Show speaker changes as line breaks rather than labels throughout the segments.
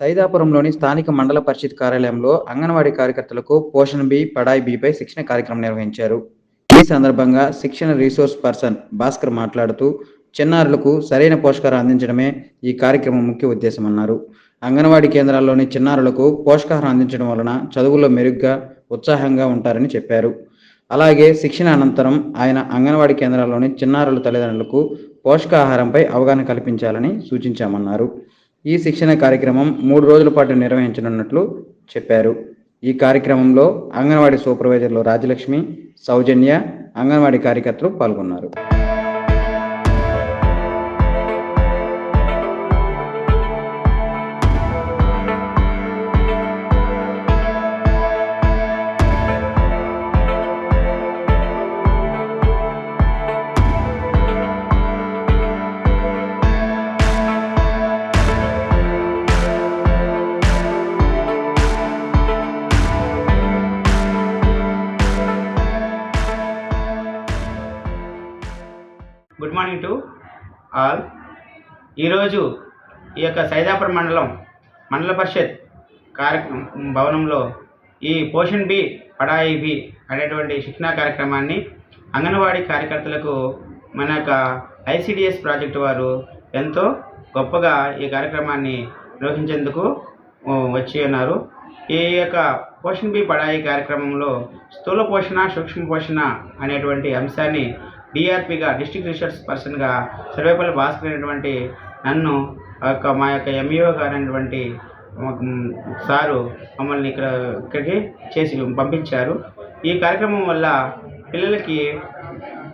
సైదాపురంలోని స్థానిక మండల పరిషత్ కార్యాలయంలో అంగన్వాడీ కార్యకర్తలకు పోషణ్ బి పడాయి బిపై శిక్షణ కార్యక్రమం నిర్వహించారు. ఈ సందర్భంగా శిక్షణ రీసోర్స్ పర్సన్ భాస్కర్ మాట్లాడుతూ చిన్నారులకు సరైన పోషకాహారం అందించడమే ఈ కార్యక్రమం ముఖ్య ఉద్దేశం అన్నారు. అంగన్వాడీ కేంద్రాల్లోని చిన్నారులకు పోషకాహారం అందించడం వలన చదువుల్లో మెరుగ్గా ఉత్సాహంగా ఉంటారని చెప్పారు. అలాగే శిక్షణ అనంతరం ఆయన అంగన్వాడీ కేంద్రాల్లోని చిన్నారుల తల్లిదండ్రులకు పోషకాహారంపై అవగాహన కల్పించాలని సూచించామన్నారు. ఈ శిక్షణ కార్యక్రమం మూడు రోజుల పాటు నిర్వహించనున్నట్లు చెప్పారు. ఈ కార్యక్రమంలో అంగన్వాడీ సూపర్వైజర్లు రాజలక్ష్మి సౌజన్య అంగన్వాడీ కార్యకర్తలు పాల్గొన్నారు.
Good morning to all. ఈరోజు ఈ యొక్క సైదాపురం మండలం మండల పరిషత్ కార్యక్రమం భవనంలో ఈ పోషన్ బి పడాయి బి అనేటువంటి శిక్షణా కార్యక్రమాన్ని అంగన్వాడీ కార్యకర్తలకు మన యొక్క ఐసిడిఎస్ ప్రాజెక్టు వారు ఎంతో గొప్పగా ఈ కార్యక్రమాన్ని నిర్వహించేందుకు వచ్చి ఉన్నారు. ఈ యొక్క పోషణ బి పడాయి కార్యక్రమంలో స్థూల పోషణ సూక్ష్మ పోషణ అనేటువంటి అంశాన్ని డిఆర్పిగా డిస్ట్రిక్ట్ రీసెర్చ్ పర్సన్గా సర్వేపల్లి భాస్కర్ అనేటువంటి నన్ను ఆ యొక్క మా యొక్క ఎంఈఓ గారు అనేటువంటి సారు మమ్మల్ని ఇక్కడ ఇక్కడికి చేసి పంపించారు. ఈ కార్యక్రమం వల్ల పిల్లలకి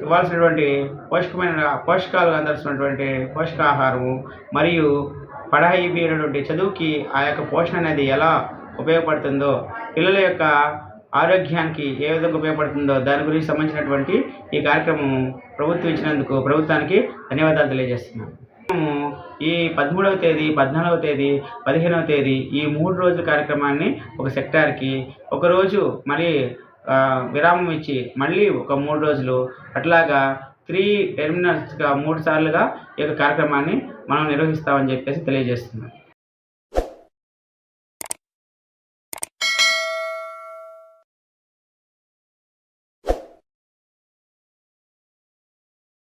ఇవ్వాల్సినటువంటి పోషకమైన పోషకాలు అందాల్సినటువంటి పోషకాహారము మరియు పడాయి చదువుకి ఆ యొక్క పోషణ అనేది ఎలా ఉపయోగపడుతుందో పిల్లల యొక్క ఆరోగ్యానికి ఏ విధంగా ఉపయోగపడుతుందో దాని గురించి సంబంధించినటువంటి ఈ కార్యక్రమం ప్రభుత్వం ఇచ్చినందుకు ప్రభుత్వానికి ధన్యవాదాలు తెలియజేస్తున్నాను. ఈ పదమూడవ తేదీ పద్నాలుగవ తేదీ పదిహేనవ తేదీ ఈ మూడు రోజుల కార్యక్రమాన్ని ఒక సెక్టార్కి ఒకరోజు మరి విరామం ఇచ్చి మళ్ళీ ఒక మూడు రోజులు అట్లాగా త్రీ టెర్మినల్స్గా మూడు సార్లుగా ఈ యొక్క కార్యక్రమాన్ని మనం నిర్వహిస్తామని చెప్పేసి తెలియజేస్తున్నాం.